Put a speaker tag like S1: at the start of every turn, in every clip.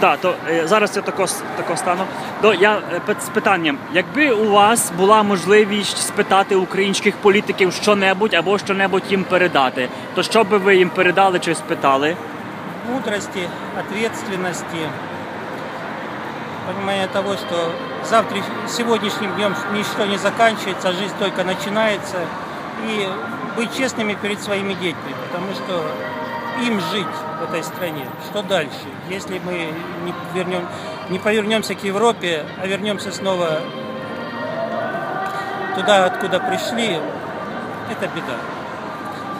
S1: Так, то е, зараз я тако, тако стану. То я е, з питанням: якби у вас була можливість спитати українських політиків що-небудь або що-небудь їм передати, то що би ви їм передали чи спитали?
S2: мудрости, ответственности, понимания того, что завтра, сегодняшним днем ничто не заканчивается, а жизнь только начинается, и быть честными перед своими детьми, потому что им жить в этой стране. Что дальше? Если мы не, вернем, не повернемся к Европе, а вернемся снова туда, откуда пришли, это беда.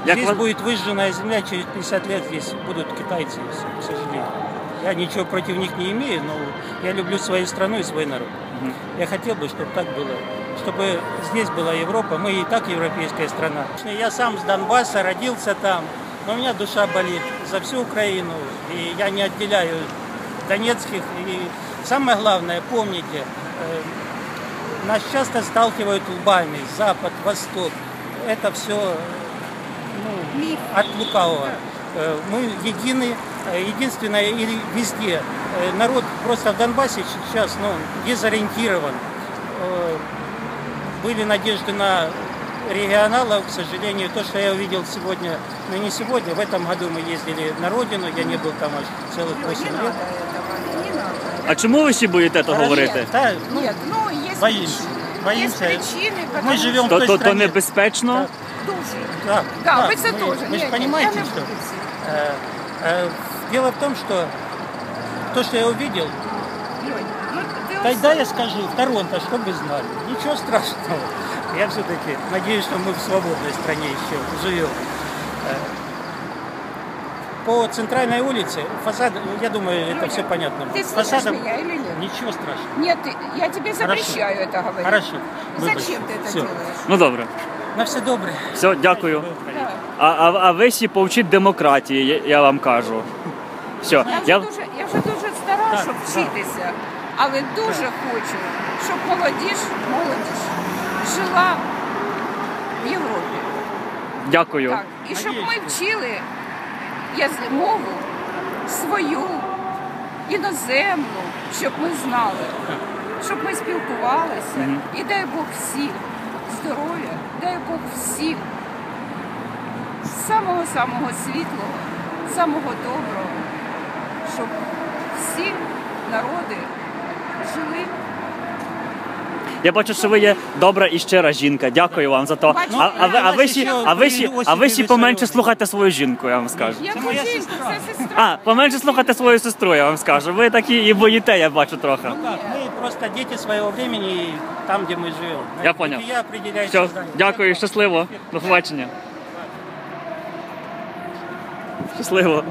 S1: Як
S2: здесь
S1: ва-
S2: будет выжженная земля, через 50 лет здесь будут китайцы, к сожалению. Я ничего против них не имею, но я люблю свою страну и свой народ. Я хотел бы, чтобы так было. Чтобы здесь была Европа, мы и так европейская страна. Я сам с Донбасса, родился там, но у меня душа болит за всю Украину, и я не отделяю донецких. И самое главное, помните, э, нас часто сталкивают лбами, Запад, Восток. Это все ну, от лукавого. Э, Мы едины, э, единственное и везде. Народ просто в Донбассе сейчас ну, дезориентирован. Были надежды на регионалов, к сожалению, то, что я увидел сегодня, ну не сегодня, в этом году мы ездили на родину, я не был там аж целых 8 лет.
S3: Не надо.
S1: А чому ви ще боїте то говорити?
S2: Да, ну,
S3: Нет, ну есть
S2: боимся.
S3: причины.
S2: Боимся.
S3: Есть причины, потому
S2: Мы живем в
S1: То,
S2: той
S1: то, то
S2: стране.
S1: небезпечно?
S3: Дуже.
S2: Да,
S3: Да, вы це
S2: мы-
S3: тоже.
S2: Вы
S3: Ні,
S2: же
S3: ні,
S2: понимаете,
S3: я не
S2: что...
S3: буду всі.
S2: Э, э, Дело в том, что то, что я увидел,
S3: Льонь, ну, ти ось-
S2: тогда я скажу, в Торонто, чтобы вы знали, ничего страшного. Я все-таки надеюсь, что мы в свободной стране еще живем. Э, По центральной улице фасад, я думаю, это все понятно.
S3: Ты слышишь
S2: Фасадом
S3: меня или нет?
S2: ничего страшного.
S3: Нет, ты- я тебе запрещаю это говорить.
S2: Хорошо. выбачьте.
S3: Зачем ты это
S2: Всё.
S3: делаешь?
S1: Ну добре.
S2: На все добре.
S1: Все, дякую.
S3: Да.
S1: А, а, а ви всі повчіть демократії, я, я вам кажу. Все,
S3: Я вже,
S1: я,
S3: дуже, я вже дуже стара,
S2: Так,
S3: щоб
S2: так.
S3: вчитися, але дуже хочу, щоб молодіж, молодіж жила в Європі.
S1: дякую.
S3: Так. І щоб ми вчили мову свою, іноземну, щоб ми знали, щоб ми спілкувалися. І дай Бог всім здоров'я, дай Бог всім самого-самого світлого, самого доброго, щоб всі народи жили.
S1: Я бачу, що ви є добра і щира жінка. Дякую вам за то.
S3: Бачу,
S1: А, а, ви, а, ви, ще, а, ви, ще, а ви ще поменше слухайте свою жінку, я вам скажу.
S3: Я
S2: моя сестра.
S1: А, поменше слухайте свою сестру, я вам скажу. Ви такі і боїте, я бачу трохи.
S2: Ну мы просто дети своего времени там, где мы живем.
S1: Я понял.
S2: Я определяю
S1: Все, дякую, щасливо. До побачення. Щасливо.